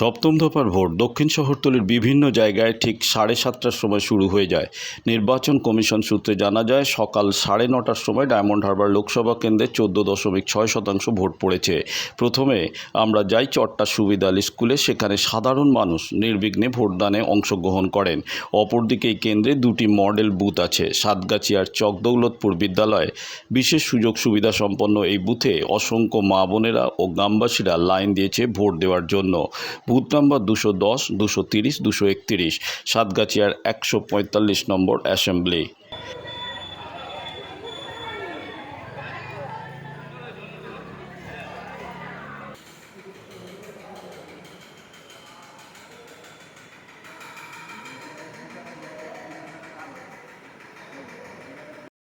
সপ্তম দফার ভোট দক্ষিণ শহরতলির বিভিন্ন জায়গায় ঠিক সাড়ে সাতটার সময় শুরু হয়ে যায়। নির্বাচন কমিশন সূত্রে জানা যায়, সকাল সাড়ে নটার সময় ডায়মন্ড হারবার লোকসভা কেন্দ্রে চোদ্দ দশমিক ছয় শতাংশ ভোট পড়েছে। প্রথমে আমরা যাই চট্টা সুবিধা আলী স্কুলে, সেখানে সাধারণ মানুষ নির্বিঘ্নে ভোটদানে অংশগ্রহণ করেন। অপরদিকে এই কেন্দ্রে দুটি মডেল বুথ আছে, সাতগাছিয়ার চকদৌলতপুর বিদ্যালয়ে। বিশেষ সুযোগ সুবিধা সম্পন্ন এই বুথে অসংখ্য মা বোনেরা ও গ্রামবাসীরা লাইন দিয়েছে ভোট দেওয়ার জন্য। বুথ নম্বর দুশো দশ, দুশো তিরিশ, দুশো একতিরিশ, সাতগাছিয়ার একশো পঁয়তাল্লিশ নম্বর অ্যাসেম্বলি।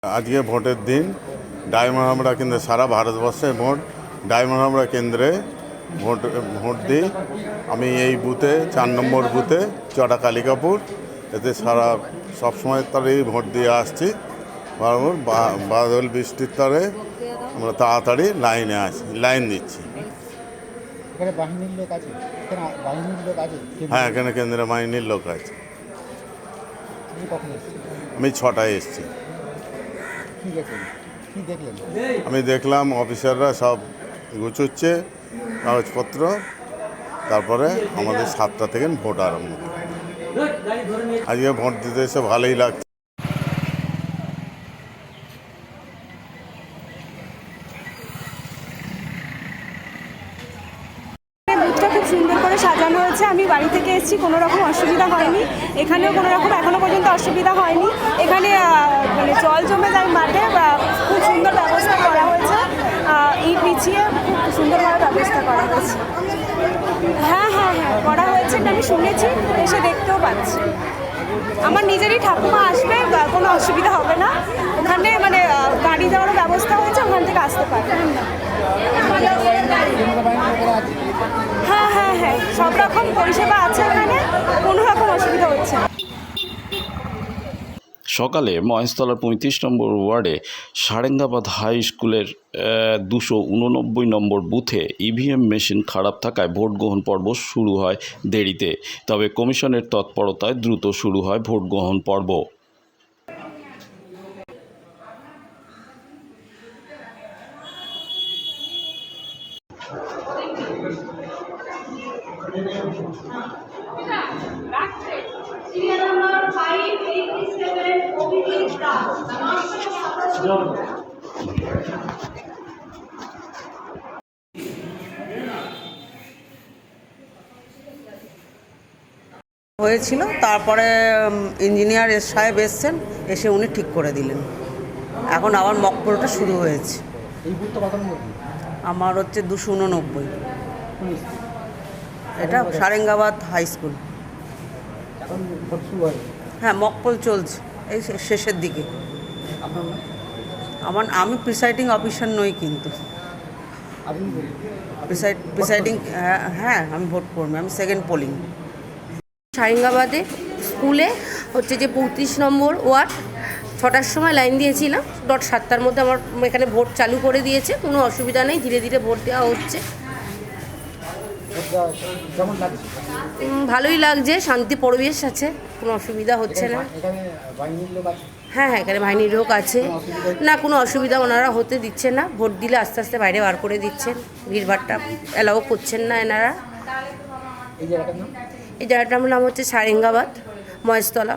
আজকে ভোটের দিন ডায়মন্ড হামরা কেন্দ্রে সারা ভারতবর্ষে ভোট ডায়মন্ড হামরা কেন্দ্রে ভোট ভোট দিই। আমি এই বুথে চার নম্বর বুথে চটা কালিকাপুর। এতে সারা সবসময় তারেই ভোট দিয়ে আসছি। বরাবর বাদল বৃষ্টির তারে আমরা তাড়াতাড়ি লাইনে আছি লাইন দিচ্ছি। হ্যাঁ এখানে কেন্দ্রে বাহিনীর লোক আছে। এসেছেন আমি ছটায় এসেছি। আমি দেখলাম অফিসাররা সব গুছোচ্ছে কাগজপত্র, তারপরে আমাদের সাতটা থেকে ভোট আরম্ভ। আজকে ভোট দিতে এসে ভালোই লাগছে। সুন্দর করে সাজানো হয়েছে। আমি বাড়ি থেকে এসেছি, কোনো রকম অসুবিধা হয়নি। এখানেও কোনো রকম এখনও পর্যন্ত অসুবিধা হয়নি। এখানে মানে জল জমে যায় মাঠে খুব সুন্দর ব্যবস্থা করা হয়েছে। বিছিয়ে খুব সুন্দরভাবে ব্যবস্থা করা হয়েছে। হ্যাঁ হ্যাঁ হ্যাঁ করা হয়েছে, এটা আমি শুনেছি, এসে দেখতেও পাচ্ছি। আমার নিজেরই ঠাকুমা আসবে কোনো অসুবিধা হবে না। ওখানে মানে গাড়ি যাওয়ারও ব্যবস্থা হয়েছে, ওখান থেকে আসতে পারবে। হ্যাঁ হ্যাঁ হ্যাঁ সব রকম পরিষেবা আছে এখানে কোনো রকম অসুবিধা হচ্ছে না সকালে মহেশতলার পঁয়ত্রিশ নম্বর ওয়ার্ডে সারেঙ্গাবাদ হাই স্কুলের দুশো উননব্বই নম্বর বুথে ইভিএম মেশিন খারাপ থাকায় ভোট গ্রহণ পর্ব শুরু হয় দেরিতে। তবে কমিশনের তৎপরতায় দ্রুত শুরু হয় ভোট গ্রহণ পর্ব Serial number five eighty-seven, Obidit Das. হয়েছিল তারপরে ইঞ্জিনিয়ার এস সাহেব এসছেন এসে উনি ঠিক করে দিলেন এখন আবার মকপুরটা শুরু হয়েছে নম্বর? আমার হচ্ছে দুশো উননব্বই এটা সারেঙ্গাবাদ হাই স্কুল হয়। হ্যাঁ মকপল চলছে। এই শেষের দিকে। আমার আমি প্রিসাইডিং অফিসার নই কিন্তু। প্রিসাইড প্রিসাইডিং হ্যাঁ আমি ভোট করব। আমি সেকেন্ড পোলিং সারেঙ্গাবাদে স্কুলে হচ্ছে যে পঁয়ত্রিশ নম্বর ওয়ার্ড ছটার সময় লাইন দিয়েছিলাম। ডট সাতটার মধ্যে আমার এখানে ভোট চালু করে দিয়েছে। কোনো অসুবিধা নেই। ধীরে ধীরে ভোট দেওয়া হচ্ছে। ভালোই লাগছে, শান্তি পরিবেশ আছে, কোনো অসুবিধা হচ্ছে না। হ্যাঁ হ্যাঁ এখানে বাহিনীর লোক আছে। না, কোনো অসুবিধা ওনারা হতে দিচ্ছে না, ভোট দিলে আস্তে আস্তে বাইরে বার করে দিচ্ছেন, ভিড়ভাড়টা অ্যালাউ করছেন না এনারা। এই জায়গাটার নাম হচ্ছে সারেঙ্গাবাদ, Maheshtala.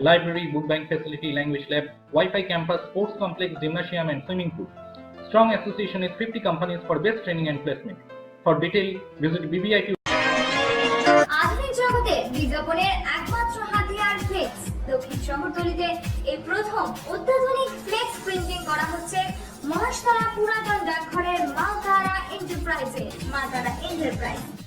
library, book bank facility, language lab, Wi-Fi campus, sports complex, gymnasium, and swimming pool. Strong association with 50 companies for best training and placement. For detail, visit BBIT জগতে বিজ্ঞাপনের একমাত্র হাতিয়ার এই প্রথম প্রিন্টিং করা হচ্ছে মহাশতলা পুরাতন ডাকঘরের মা তারা এন্টারপ্রাইজে মা তারা এন্টারপ্রাইজ